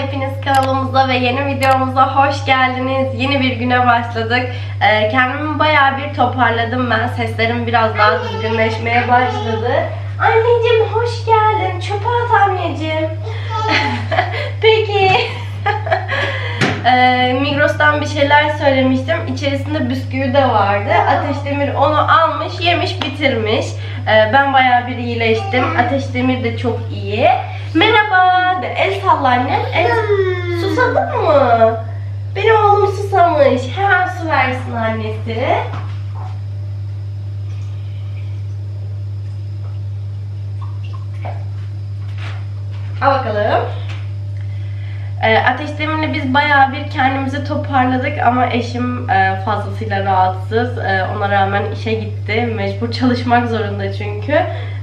Hepiniz kanalımıza ve yeni videomuza hoş geldiniz. Yeni bir güne başladık. Ee, kendimi bayağı bir toparladım ben. Seslerim biraz daha düzgünleşmeye başladı. Anneciğim hoş geldin. Çöpe at anneciğim. Peki. Ee, Migros'tan bir şeyler söylemiştim. İçerisinde bisküvi de vardı. Ateş Demir onu almış, yemiş, bitirmiş. Ee, ben bayağı bir iyileştim. Ateş Demir de çok iyi. Merhaba. De, El salla annem. El... Susadın mı? Benim oğlum susamış. Hemen su versin annesi. Al bakalım. E, Ateş Demir'le biz bayağı bir kendimizi toparladık ama eşim e, fazlasıyla rahatsız. E, ona rağmen işe gitti. Mecbur çalışmak zorunda çünkü.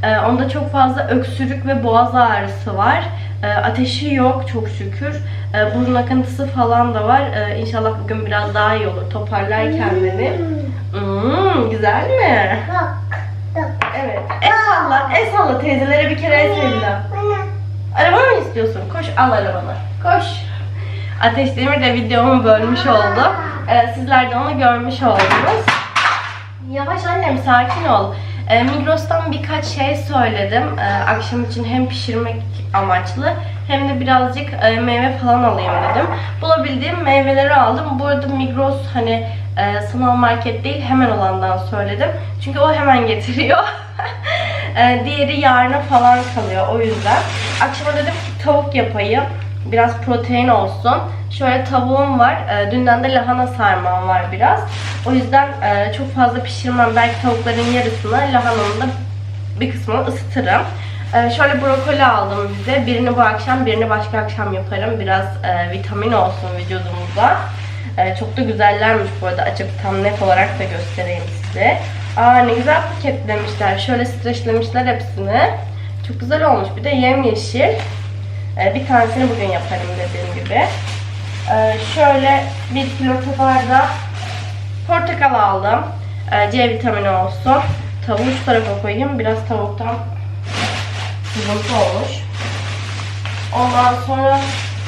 E, onda çok fazla öksürük ve boğaz ağrısı var. E, ateşi yok çok şükür. E, burun akıntısı falan da var. E, inşallah bugün biraz daha iyi olur. Toparlar kendini. Hmm, güzel mi? Bak. Bak. Evet. El salla. El salla teyzelere bir kere el salla. Araba mı istiyorsun? Koş al arabanı. Koş. Ateş Demir de videomu bölmüş oldu. Ee, sizler de onu görmüş oldunuz. Yavaş annem sakin ol. Ee, Migros'tan birkaç şey söyledim. Ee, akşam için hem pişirmek amaçlı hem de birazcık e, meyve falan alayım dedim. Bulabildiğim meyveleri aldım. Bu arada Migros hani e, sanal market değil hemen olandan söyledim. Çünkü o hemen getiriyor. Ee, diğeri yarına falan kalıyor o yüzden. Akşama dedim ki tavuk yapayım. Biraz protein olsun. Şöyle tavuğum var. Ee, dünden de lahana sarmam var biraz. O yüzden e, çok fazla pişirmem. Belki tavukların yarısını lahananın da bir kısmını ısıtırım. Ee, şöyle brokoli aldım bize. Birini bu akşam, birini başka akşam yaparım. Biraz e, vitamin olsun vücudumuza. E, çok da güzellermiş bu arada. Açıp tam net olarak da göstereyim size. Aa ne güzel paketlemişler. Şöyle streçlemişler hepsini. Çok güzel olmuş. Bir de yemyeşil. E, bir tanesini bugün yaparım dediğim gibi. E, şöyle bir kilo kadar da portakal aldım. E, C vitamini olsun. Tavuğu şu tarafa koyayım. Biraz tavuktan sızıntı olmuş. Ondan sonra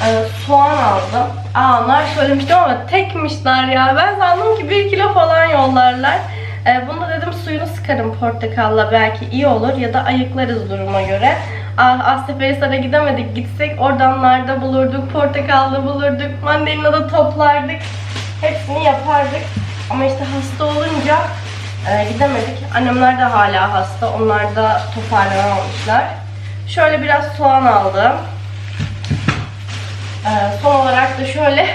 e, soğan aldım. Aa onlar söylemiştim ama tekmişler ya. Ben sandım ki 1 kilo falan yollarlar. E, bunu dedim suyunu sıkarım portakalla belki iyi olur ya da ayıklarız duruma göre. Ah, Asseferisar'a gidemedik. Gitsek oradanlarda bulurduk, portakallı bulurduk, mandalina da toplardık. Hepsini yapardık. Ama işte hasta olunca e, gidemedik. Annemler de hala hasta. Onlar da toparlanamamışlar. Şöyle biraz soğan aldım. Ee, son olarak da şöyle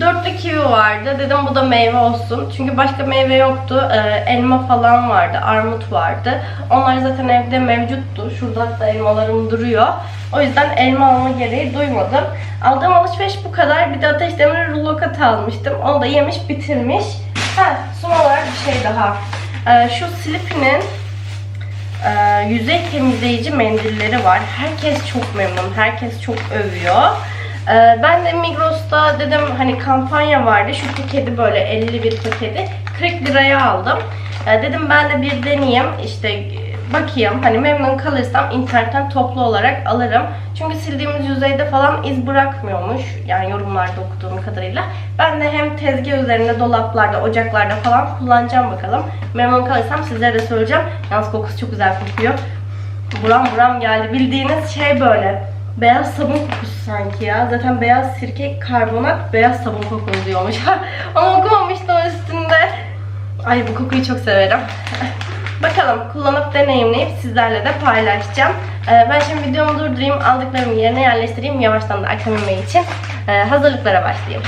dörtlü kivi vardı. Dedim bu da meyve olsun. Çünkü başka meyve yoktu. Ee, elma falan vardı. Armut vardı. Onlar zaten evde mevcuttu. Şurada hatta elmalarım duruyor. O yüzden elma alma gereği duymadım. Aldığım alışveriş bu kadar. Bir de Ateş Demir rulo almıştım. Onu da yemiş bitirmiş. Ha, son olarak bir şey daha. Ee, şu Sleepy'nin e, yüzey temizleyici mendilleri var. Herkes çok memnun. Herkes çok övüyor. Ee, ben de Migros'ta dedim hani kampanya vardı. Şu paketi böyle 51 paketi 40 liraya aldım. Ee, dedim ben de bir deneyeyim. İşte e, bakayım hani memnun kalırsam internetten toplu olarak alırım. Çünkü sildiğimiz yüzeyde falan iz bırakmıyormuş. Yani yorumlarda okuduğum kadarıyla. Ben de hem tezgah üzerinde, dolaplarda, ocaklarda falan kullanacağım bakalım. Memnun kalırsam sizlere de söyleyeceğim. Yalnız kokusu çok güzel kokuyor. Buram buram geldi. Bildiğiniz şey böyle. Beyaz sabun kokusu sanki ya. Zaten beyaz sirke, karbonat, beyaz sabun kokusu diyormuş. Ama okumamıştım üstünde. Ay bu kokuyu çok severim. Bakalım kullanıp deneyimleyip sizlerle de paylaşacağım. Ee, ben şimdi videomu durdurayım, aldıklarımı yerine yerleştireyim. Yavaştan da akşam için e, hazırlıklara başlayayım.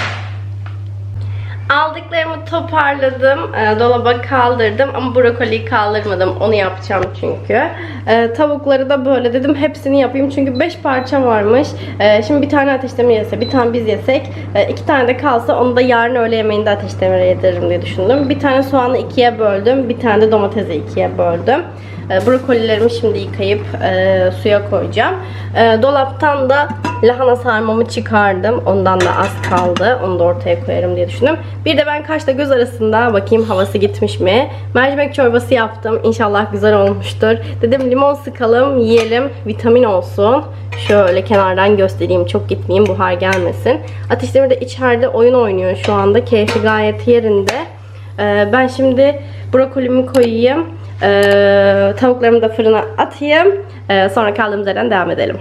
Aldıklarımı toparladım. E, dolaba kaldırdım ama brokoliyi kaldırmadım. Onu yapacağım çünkü. E, tavukları da böyle dedim hepsini yapayım. Çünkü 5 parça varmış. E, şimdi bir tane ateşleme yese, bir tane biz yesek. E, iki tane de kalsa onu da yarın öğle yemeğinde ateşlemeye yediririm diye düşündüm. Bir tane soğanı ikiye böldüm. Bir tane de domatesi ikiye böldüm. E, brokolilerimi şimdi yıkayıp e, suya koyacağım. E, dolaptan da lahana sarmamı çıkardım. Ondan da az kaldı. Onu da ortaya koyarım diye düşündüm. Bir de ben kaşla göz arasında bakayım havası gitmiş mi? Mercimek çorbası yaptım. İnşallah güzel olmuştur. Dedim limon sıkalım, yiyelim. Vitamin olsun. Şöyle kenardan göstereyim. Çok gitmeyeyim. Buhar gelmesin. Ateş Demir de içeride oyun oynuyor şu anda. Keyfi gayet yerinde. Ee, ben şimdi brokolimi koyayım. Ee, tavuklarımı da fırına atayım. Ee, sonra kaldığımız yerden devam edelim.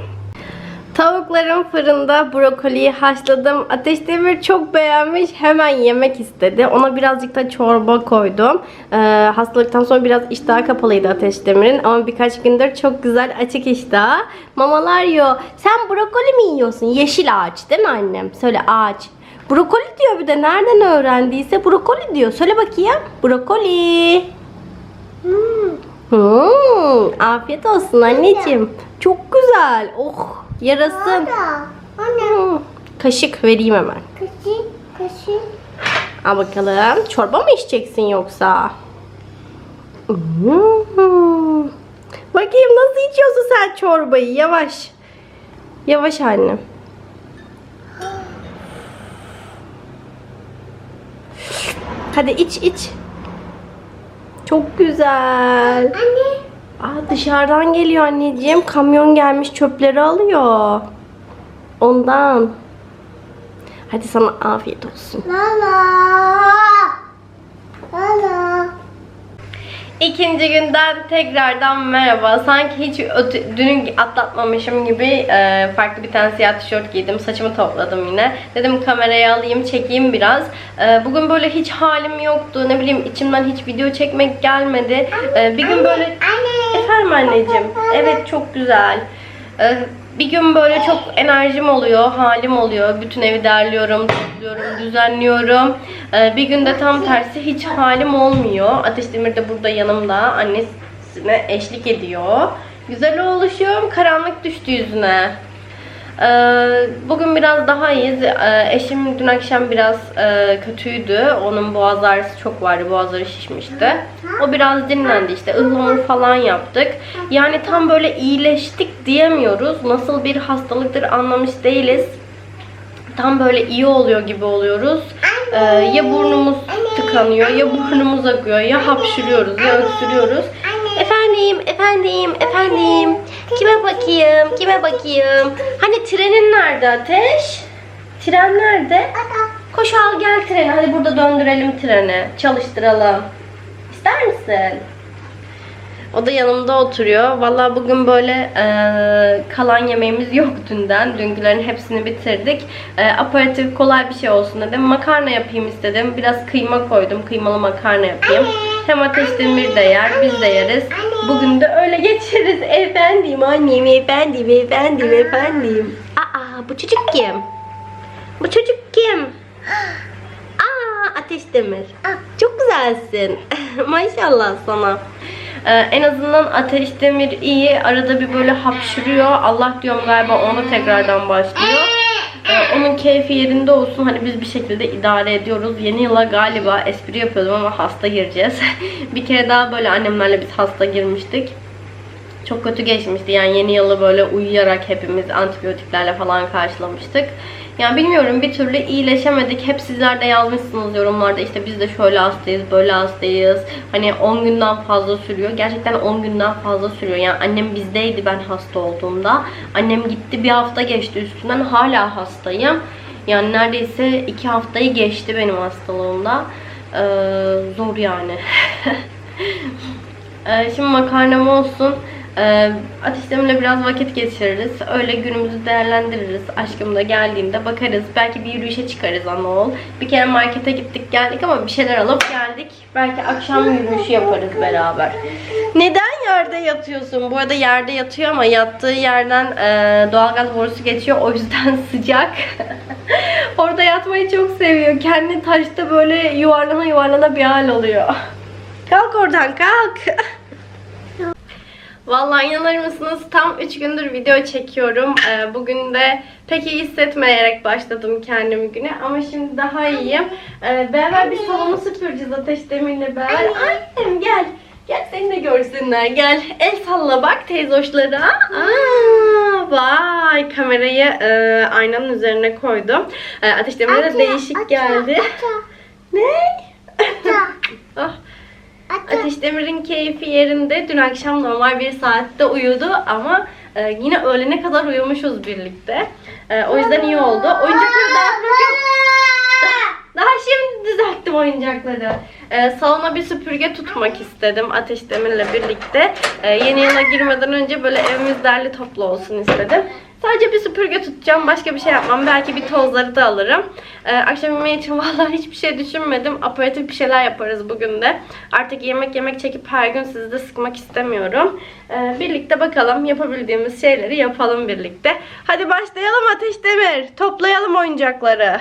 Tavuklarım fırında brokoliyi haşladım. Ateş Demir çok beğenmiş. Hemen yemek istedi. Ona birazcık da çorba koydum. Ee, hastalıktan sonra biraz iştahı kapalıydı Ateş Demir'in. Ama birkaç gündür çok güzel açık iştah. Mamalar yiyor. Sen brokoli mi yiyorsun? Yeşil ağaç değil mi annem? Söyle ağaç. Brokoli diyor bir de. Nereden öğrendiyse brokoli diyor. Söyle bakayım. Brokoli. Hmm. Afiyet olsun anneciğim. Çok güzel. Oh, yarasın. Hmm, Kaşık vereyim hemen. Kaşı, kaşı. Al bakalım. Çorba mı içeceksin yoksa? Hmm. Bakayım nasıl içiyorsun sen çorbayı? Yavaş. Yavaş annem. Hadi iç iç. Çok güzel. Anne. Aa, dışarıdan geliyor anneciğim. Kamyon gelmiş çöpleri alıyor. Ondan. Hadi sana afiyet olsun. Lala. Lala. İkinci günden tekrardan merhaba. Sanki hiç öte- dünü atlatmamışım gibi e, farklı bir tane siyah tişört giydim. Saçımı topladım yine. Dedim kameraya alayım, çekeyim biraz. E, bugün böyle hiç halim yoktu. Ne bileyim içimden hiç video çekmek gelmedi. E, bir gün böyle... Anne. Efendim anneciğim. Evet çok güzel. Ee, bir gün böyle çok enerjim oluyor, halim oluyor. Bütün evi derliyorum, topluyorum, düzenliyorum. Ee, bir günde tam tersi hiç halim olmuyor. Ateş Demir de burada yanımda. Annesine eşlik ediyor. Güzel oluşuyorum. Karanlık düştü yüzüne. Ee, Bugün biraz daha iyiyiz. Ee, Eşim dün akşam biraz e, kötüydü. Onun boğaz ağrısı çok vardı. Boğazları şişmişti. O biraz dinlendi işte. ıhlamur falan yaptık. Yani tam böyle iyileştik diyemiyoruz. Nasıl bir hastalıktır anlamış değiliz. Tam böyle iyi oluyor gibi oluyoruz. Ee, ya burnumuz tıkanıyor, ya burnumuz akıyor, ya hapşırıyoruz, ya öksürüyoruz. Efendim, efendim, efendim. Kime bakayım, kime bakayım? Hani trenin nerede Ateş? Tren nerede? Koş al gel treni. Hadi burada döndürelim treni. Çalıştıralım. İster misin? O da yanımda oturuyor. Vallahi bugün böyle e, kalan yemeğimiz yok dünden. Dünkülerin hepsini bitirdik. E, aparatif kolay bir şey olsun dedim. Makarna yapayım istedim. Biraz kıyma koydum. Kıymalı makarna yapayım. Hem Ateş Demir de yer, biz de yeriz. Bugün de öyle geçiririz. Efendim annem, efendim, efendim, efendim. Aa bu çocuk kim? Bu çocuk kim? Aa Ateş Demir. Çok güzelsin. Maşallah sana. Ee, en azından Ateş Demir iyi. Arada bir böyle hapşırıyor. Allah diyorum galiba ona tekrardan başlıyor. Ee, onun keyfi yerinde olsun. Hani biz bir şekilde idare ediyoruz. Yeni yıla galiba espri yapıyordum ama hasta gireceğiz. bir kere daha böyle annemlerle biz hasta girmiştik. Çok kötü geçmişti. Yani yeni yılı böyle uyuyarak hepimiz antibiyotiklerle falan karşılamıştık. Yani bilmiyorum bir türlü iyileşemedik. Hep sizler de yazmışsınız yorumlarda işte biz de şöyle hastayız, böyle hastayız. Hani 10 günden fazla sürüyor. Gerçekten 10 günden fazla sürüyor. Yani annem bizdeydi ben hasta olduğumda. Annem gitti bir hafta geçti üstünden hala hastayım. Yani neredeyse 2 haftayı geçti benim hastalığımda. Ee, zor yani. Ee, şimdi makarnam olsun. Ee, biraz vakit geçiririz. Öyle günümüzü değerlendiririz. Aşkım da geldiğinde bakarız. Belki bir yürüyüşe çıkarız Anadolu. Bir kere markete gittik geldik ama bir şeyler alıp geldik. Belki akşam yürüyüşü yaparız beraber. Neden yerde yatıyorsun? Bu arada yerde yatıyor ama yattığı yerden e, doğalgaz borusu geçiyor. O yüzden sıcak. Orada yatmayı çok seviyor. Kendi taşta böyle yuvarlana yuvarlana bir hal oluyor. Kalk oradan kalk. Vallahi inanır mısınız tam 3 gündür video çekiyorum. Ee, bugün de pek iyi hissetmeyerek başladım kendimi güne ama şimdi daha iyiyim. Ee, beraber bir salonu süpüreceğiz Ateş Demir'le beraber. Annem gel. Gel seni de görsünler. Gel el salla bak teyzoşlara. Aa, vay kamerayı e, aynanın üzerine koydum. E, ateşlemeye de Ata, değişik ata, geldi. ata. Ne? Ata. ah. Ateş Demir'in keyfi yerinde. Dün akşam normal bir saatte uyudu ama e, yine öğlene kadar uyumuşuz birlikte. E, o yüzden iyi oldu. Oyuncakları dağıtmak. Daha şimdi düzelttim oyuncakları. Ee, salona bir süpürge tutmak istedim Ateş Demir'le birlikte. Ee, yeni yıla girmeden önce böyle evimiz derli toplu olsun istedim. Sadece bir süpürge tutacağım. Başka bir şey yapmam. Belki bir tozları da alırım. Ee, akşam yemeği için vallahi hiçbir şey düşünmedim. Aperatif bir şeyler yaparız bugün de. Artık yemek yemek çekip her gün sizi de sıkmak istemiyorum. Ee, birlikte bakalım yapabildiğimiz şeyleri yapalım birlikte. Hadi başlayalım Ateş Demir. Toplayalım oyuncakları.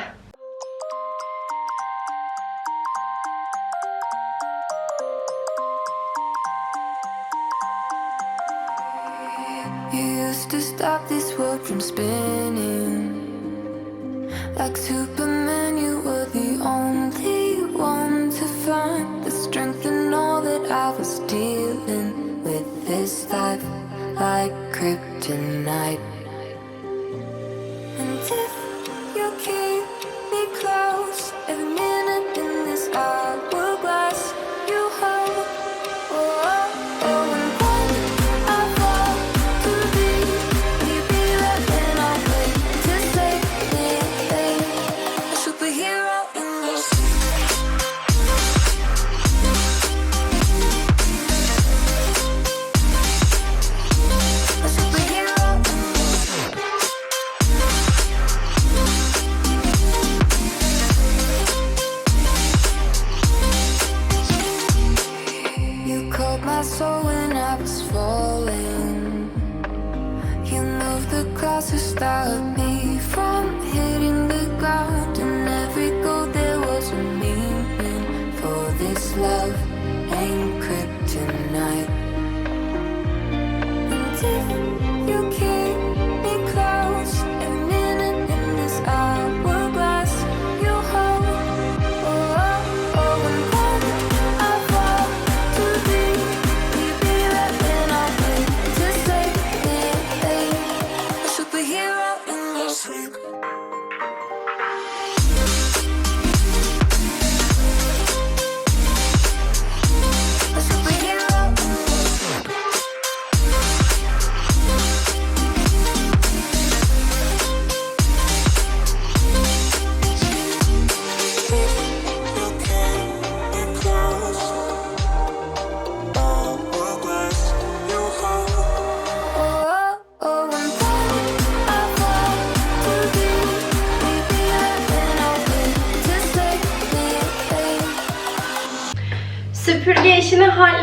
You used to stop this world from spinning. Like Superman, you were the only one to find the strength in all that I was dealing with this life, like kryptonite.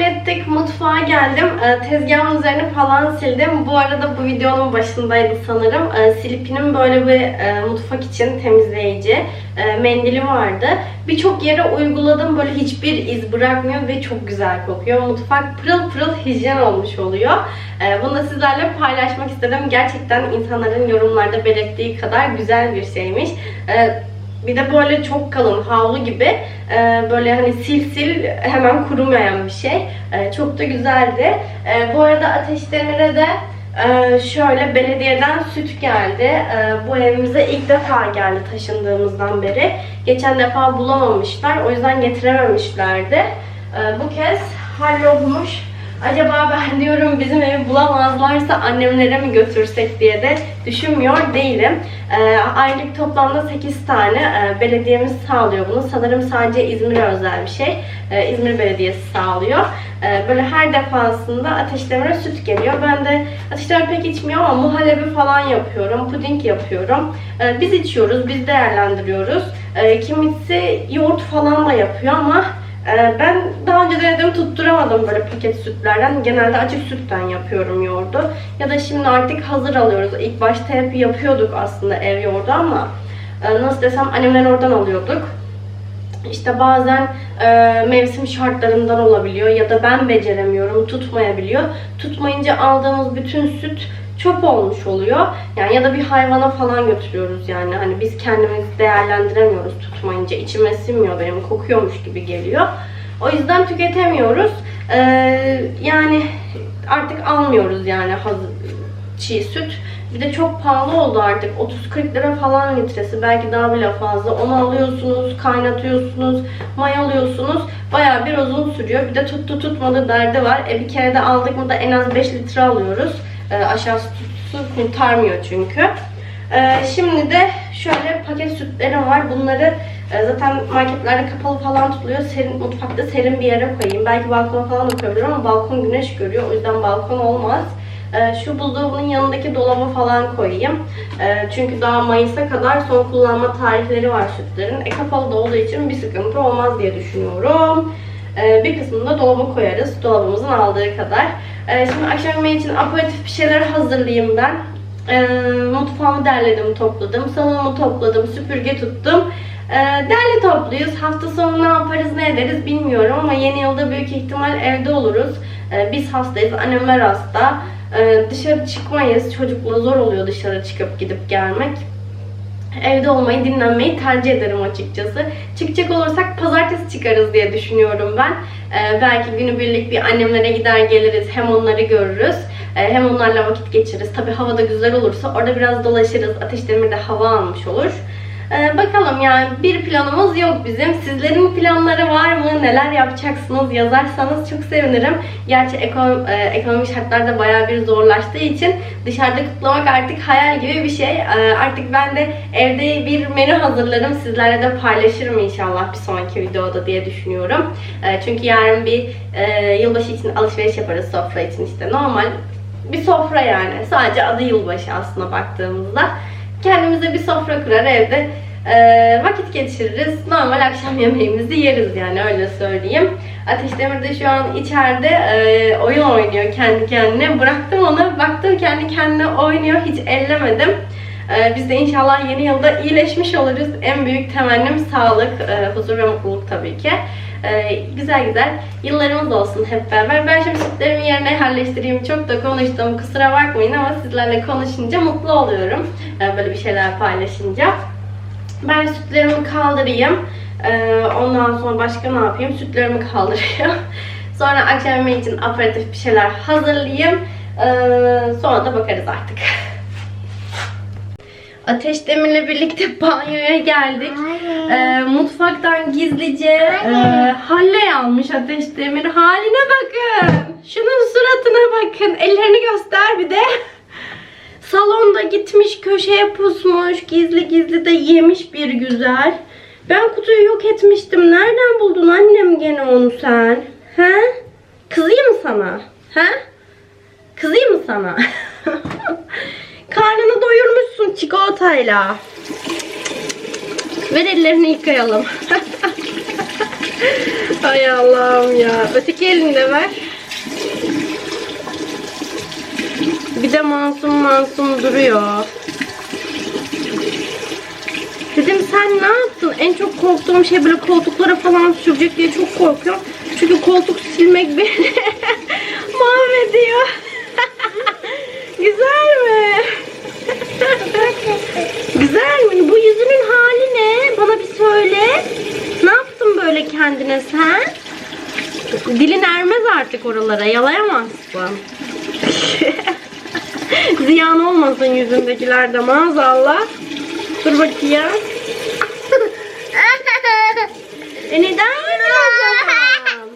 Hallettik. Mutfağa geldim. Ee, Tezgahın üzerini falan sildim. Bu arada bu videonun başındaydı sanırım. Ee, Silipi'nin böyle bir e, mutfak için temizleyici e, mendili vardı. Birçok yere uyguladım. Böyle hiçbir iz bırakmıyor ve çok güzel kokuyor. Mutfak pırıl pırıl hijyen olmuş oluyor. Ee, Bunu da sizlerle paylaşmak istedim. Gerçekten insanların yorumlarda belirttiği kadar güzel bir şeymiş. Ee, bir de böyle çok kalın havlu gibi e, böyle hani sil sil hemen kurumayan bir şey. E, çok da güzeldi. E, bu arada Ateş Demir'e de e, şöyle belediyeden süt geldi. E, bu evimize ilk defa geldi taşındığımızdan beri. Geçen defa bulamamışlar. O yüzden getirememişlerdi. E, bu kez hallolmuş. Acaba ben diyorum bizim evi bulamazlarsa annemlere mi götürsek diye de düşünmüyor değilim. Ee, aylık toplamda 8 tane e, belediyemiz sağlıyor bunu. Sanırım sadece İzmir'e özel bir şey. Ee, İzmir Belediyesi sağlıyor. Ee, böyle her defasında ateşlemene süt geliyor. Ben de ateşleme pek içmiyorum ama muhallebi falan yapıyorum. Puding yapıyorum. Ee, biz içiyoruz, biz değerlendiriyoruz. Ee, kimisi yoğurt falan da yapıyor ama Ben daha önce denedim tutturamadım böyle paket sütlerden. Genelde açık sütten yapıyorum yoğurdu. Ya da şimdi artık hazır alıyoruz. İlk başta hep yapıyorduk aslında ev yoğurdu ama e, nasıl desem annemden oradan alıyorduk. İşte bazen e, mevsim şartlarından olabiliyor ya da ben beceremiyorum, tutmayabiliyor. Tutmayınca aldığımız bütün süt çöp olmuş oluyor. Yani ya da bir hayvana falan götürüyoruz yani. Hani biz kendimiz değerlendiremiyoruz tutmayınca. İçime sinmiyor benim, kokuyormuş gibi geliyor. O yüzden tüketemiyoruz. Ee, yani artık almıyoruz yani hazır çiğ süt. Bir de çok pahalı oldu artık. 30-40 lira falan litresi. Belki daha bile fazla. Onu alıyorsunuz, kaynatıyorsunuz, mayalıyorsunuz. Bayağı bir uzun sürüyor. Bir de tuttu tutmadı derdi var. E bir kere de aldık mı da en az 5 litre alıyoruz. E, aşağısı su kurtarmıyor çünkü. E, şimdi de şöyle paket sütlerim var. Bunları e, zaten marketlerde kapalı falan tutuluyor. Serin, mutfakta serin bir yere koyayım. Belki balkona falan da koyabilirim ama balkon güneş görüyor. O yüzden balkon olmaz. Ee, Şu buzdolabının yanındaki dolaba falan koyayım. Çünkü daha Mayıs'a kadar son kullanma tarihleri var sütlerin. E kapalı da olduğu için bir sıkıntı olmaz diye düşünüyorum. Bir kısmını da dolaba koyarız. Dolabımızın aldığı kadar. Ee, Şimdi akşam yemeği için aperatif bir şeyler hazırlayayım ben. Ee, Mutfağımı derledim, topladım. Salonumu topladım, süpürge tuttum. Ee, Derli topluyuz. Hafta sonu ne yaparız, ne ederiz bilmiyorum ama yeni yılda büyük ihtimal evde oluruz. Ee, Biz hastayız, annemler hasta. Dışarı çıkmayız. Çocukla zor oluyor dışarı çıkıp gidip gelmek. Evde olmayı, dinlenmeyi tercih ederim açıkçası. Çıkacak olursak pazartesi çıkarız diye düşünüyorum ben. Ee, belki günübirlik bir annemlere gider geliriz. Hem onları görürüz. ee, hem onlarla vakit geçiririz. Tabi hava da güzel olursa orada biraz dolaşırız. Ateş Demir de hava almış olur. Ee, bakalım yani bir planımız yok bizim. Sizlerin planları var mı? Neler yapacaksınız? Yazarsanız çok sevinirim. Gerçi ekonom, e, ekonomik şartlar da bayağı bir zorlaştığı için dışarıda kutlamak artık hayal gibi bir şey. Ee, artık ben de evde bir menü hazırlarım. Sizlerle de paylaşırım inşallah bir sonraki videoda diye düşünüyorum. Ee, çünkü yarın bir e, yılbaşı için alışveriş yaparız sofra için işte. Normal bir sofra yani. Sadece adı yılbaşı aslında baktığımızda. Kendimize bir sofra kurar evde e, vakit geçiririz. Normal akşam yemeğimizi yeriz yani öyle söyleyeyim. Ateş Demir de şu an içeride e, oyun oynuyor kendi kendine. Bıraktım onu. Baktım kendi kendine oynuyor. Hiç ellemedim. E, biz de inşallah yeni yılda iyileşmiş oluruz. En büyük temennim sağlık, e, huzur ve mutluluk tabii ki. E, güzel güzel yıllarımız olsun hep beraber. Ben şimdi sütlerimi yerine yerleştireyim. Çok da konuştum. Kusura bakmayın ama sizlerle konuşunca mutlu oluyorum. E, böyle bir şeyler paylaşınca. Ben sütlerimi kaldırayım. E, ondan sonra başka ne yapayım? Sütlerimi kaldırayım. Sonra akşam yemeği için aperatif bir şeyler hazırlayayım. Sonra da bakarız artık. Ateş Demir'le birlikte banyoya geldik. Ee, mutfaktan gizlice e, Halle almış Ateş Demir. Haline bakın. Şunun suratına bakın. Ellerini göster bir de. Salonda gitmiş köşeye pusmuş. Gizli gizli de yemiş bir güzel. Ben kutuyu yok etmiştim. Nereden buldun annem gene onu sen? He? Kızayım mı sana? He? Kızayım mı sana? Çikolatayla. Ver ellerini yıkayalım. Ay Allah'ım ya. Öteki elini de ver. Bir de masum masum duruyor. Dedim sen ne yaptın? En çok korktuğum şey böyle koltuklara falan sürecek diye çok korkuyorum. Çünkü koltuk silmek beni mahvediyor. Güzel mi? Güzel mi? Bu yüzünün hali ne? Bana bir söyle. Ne yaptın böyle kendine sen? Dilin ermez artık oralara. Yalayamazsın. Ziyan olmasın yüzündekiler de maazallah. Dur bakayım. E neden zaman?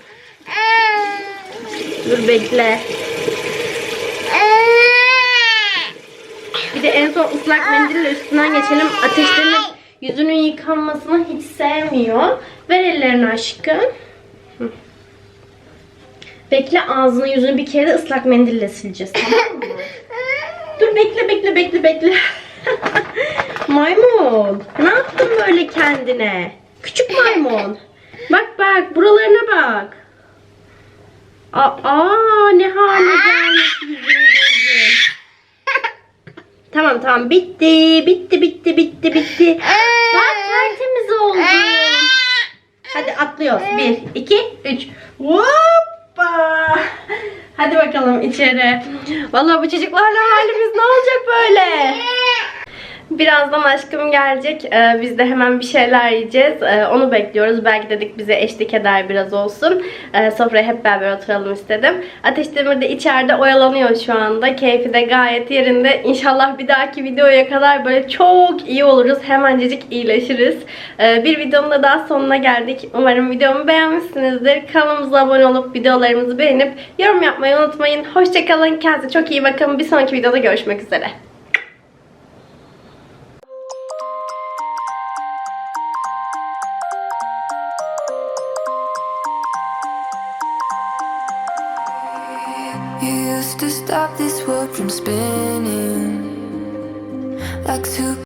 Dur bekle. Bir de en son ıslak mendille üstünden geçelim. Ateşlerin yüzünün yıkanmasını hiç sevmiyor. Ver ellerini aşkım. Bekle ağzını yüzünü bir kere de ıslak mendille sileceğiz tamam mı? Dur bekle bekle bekle bekle. maymun. Ne yaptın böyle kendine? Küçük maymun. Bak bak buralarına bak. Aa ne hale gelmiş yüzün gözün. Tamam tamam bitti bitti bitti bitti bitti. Bak tertemiz oldu. Hadi atlıyoruz. Bir, iki, üç. Hoppa. Hadi bakalım içeri. Vallahi bu çocuklarla halimiz ne olacak böyle? Birazdan aşkım gelecek. Ee, biz de hemen bir şeyler yiyeceğiz. Ee, onu bekliyoruz. Belki dedik bize eşlik eder biraz olsun. Ee, sofraya hep beraber oturalım istedim. Ateş Demir de içeride oyalanıyor şu anda. Keyfi de gayet yerinde. İnşallah bir dahaki videoya kadar böyle çok iyi oluruz. Hemencecik iyileşiriz. Ee, bir videonun da daha sonuna geldik. Umarım videomu beğenmişsinizdir. Kanalımıza abone olup videolarımızı beğenip yorum yapmayı unutmayın. Hoşçakalın. Kendinize çok iyi bakın. Bir sonraki videoda görüşmek üzere. Stop this world from spinning. Like two